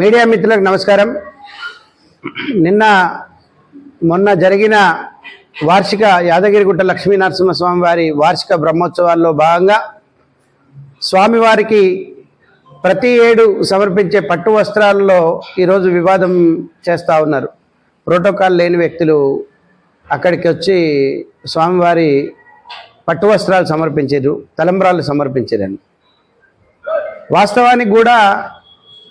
Media మిత్రులకు నమస్కారం. నిన్న మొన్న జరిగిన వార్షిక యాదగిరిగుట్ట లక్ష్మీ నరసింహస్వామి వారి వార్షిక బ్రహ్మోత్సవాల్లో భాగంగా స్వామివారికి ప్రతి ఏడు సమర్పించే పట్టు వస్త్రాలలో ఈరోజు వివాదం చేస్తూ ఉన్నారు. ప్రోటోకాల్ లేని వ్యక్తులు అక్కడికి వచ్చి స్వామివారి పట్టు వస్త్రాలు సమర్పించారు తలంబ్రాలు సమర్పించారండి వాస్తవానికి కూడా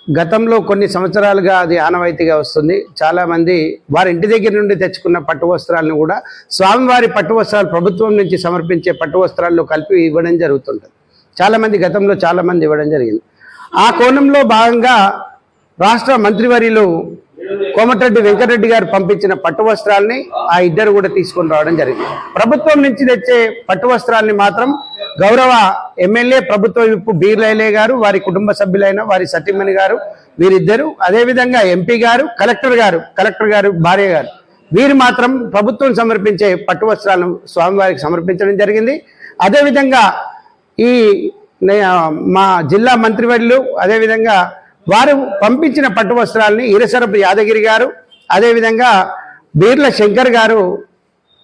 గతంలో కొన్ని సంవత్సరాలుగా అది ఆనవాయితీగా వస్తుంది. చాలామంది వారి ఇంటి దగ్గర నుండి తెచ్చుకున్న పట్టు వస్త్రాలను కూడా స్వామివారి పట్టు వస్త్రాలు ప్రభుత్వం నుంచి సమర్పించే పట్టు వస్త్రాల్లో కలిపి ఇవ్వడం జరుగుతుంటుంది. చాలామంది గతంలో చాలామంది ఇవ్వడం జరిగింది. ఆ కోణంలో భాగంగా రాష్ట్ర మంత్రివర్యులు కోమటిరెడ్డి వెంకటరెడ్డి గారు పంపించిన పట్టు వస్త్రాలని ఆ ఇద్దరు కూడా తీసుకొని రావడం జరిగింది. ప్రభుత్వం నుంచి తెచ్చే పట్టు వస్త్రాలని మాత్రం గౌరవ ఎమ్మెల్యే ప్రభుత్వ విప్పు బీర్లైలే గారు వారి కుటుంబ సభ్యులైన వారి సతీమణి గారు వీరిద్దరు అదేవిధంగా ఎంపీ గారు కలెక్టర్ గారు కలెక్టర్ గారు భార్య గారు. వీరు మాత్రం ప్రభుత్వం సమర్పించే పట్టు వస్త్రాలను స్వామివారికి సమర్పించడం జరిగింది. అదేవిధంగా ఈ మా జిల్లా మంత్రివర్యులు అదేవిధంగా వారు పంపించిన పట్టు వస్త్రాలని ఇరసరపు యాదగిరి గారు అదేవిధంగా బీర్ల శంకర్ గారు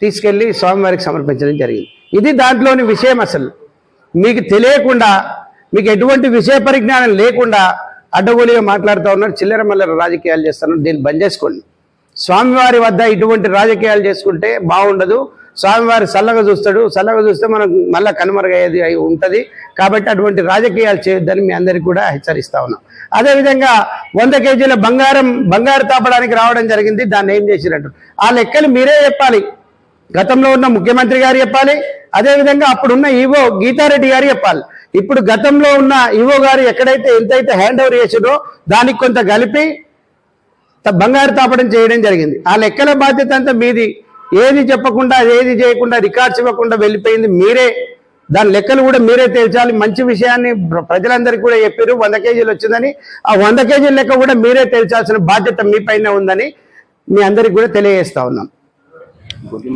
తీసుకెళ్ళి స్వామివారికి సమర్పించడం జరిగింది. ఇది దాంట్లోని విషయం అసలు. మీకు తెలియకుండా మీకు ఎటువంటి విషయ పరిజ్ఞానం లేకుండా అడ్డగోలుగా మాట్లాడుతూ ఉన్నారు. చిల్లర మల్లర రాజకీయాలు చేస్తున్నారు. దీన్ని బంద్ చేసుకోండి. స్వామివారి వద్ద ఇటువంటి రాజకీయాలు చేసుకుంటే బాగుండదు. స్వామివారి చల్లగా చూస్తాడు. చల్లగా చూస్తే మనకు మళ్ళీ కనుమరుగయ్యేది అయి ఉంటుంది. కాబట్టి అటువంటి రాజకీయాలు చేయొద్దని మీ అందరికీ కూడా హెచ్చరిస్తా ఉన్నాం. అదేవిధంగా వంద కేజీల బంగారం బంగారు తాపడానికి రావడం జరిగింది. దాన్ని ఏం చేసినట్టు ఆ లెక్కలు మీరే చెప్పాలి. గతంలో ఉన్న ముఖ్యమంత్రి గారు చెప్పాలి అదేవిధంగా అప్పుడున్న ఈవో గీతారెడ్డి గారు చెప్పాలి. ఇప్పుడు గతంలో ఉన్న ఈవో గారు ఎక్కడైతే ఎంతైతే హ్యాండ్ ఓవర్ చేసిందో దానికి కొంత కలిపి త- బంగారు తాపడం చేయడం జరిగింది. ఆ లెక్కల బాధ్యత అంతా మీది. ఏది చెప్పకుండా ఏది చేయకుండా రికార్డ్స్ ఇవ్వకుండా వెళ్ళిపోయింది మీరే. దాని లెక్కలు కూడా మీరే తేల్చాలి. మంచి విషయాన్ని ప్రజలందరికీ కూడా చెప్పారు. వంద కేజీలు వచ్చిందని. ఆ వంద కేజీల లెక్క కూడా మీరే తేల్చాల్సిన బాధ్యత మీ పైన ఉందని మీ అందరికి కూడా తెలియజేస్తా ఉన్నాం.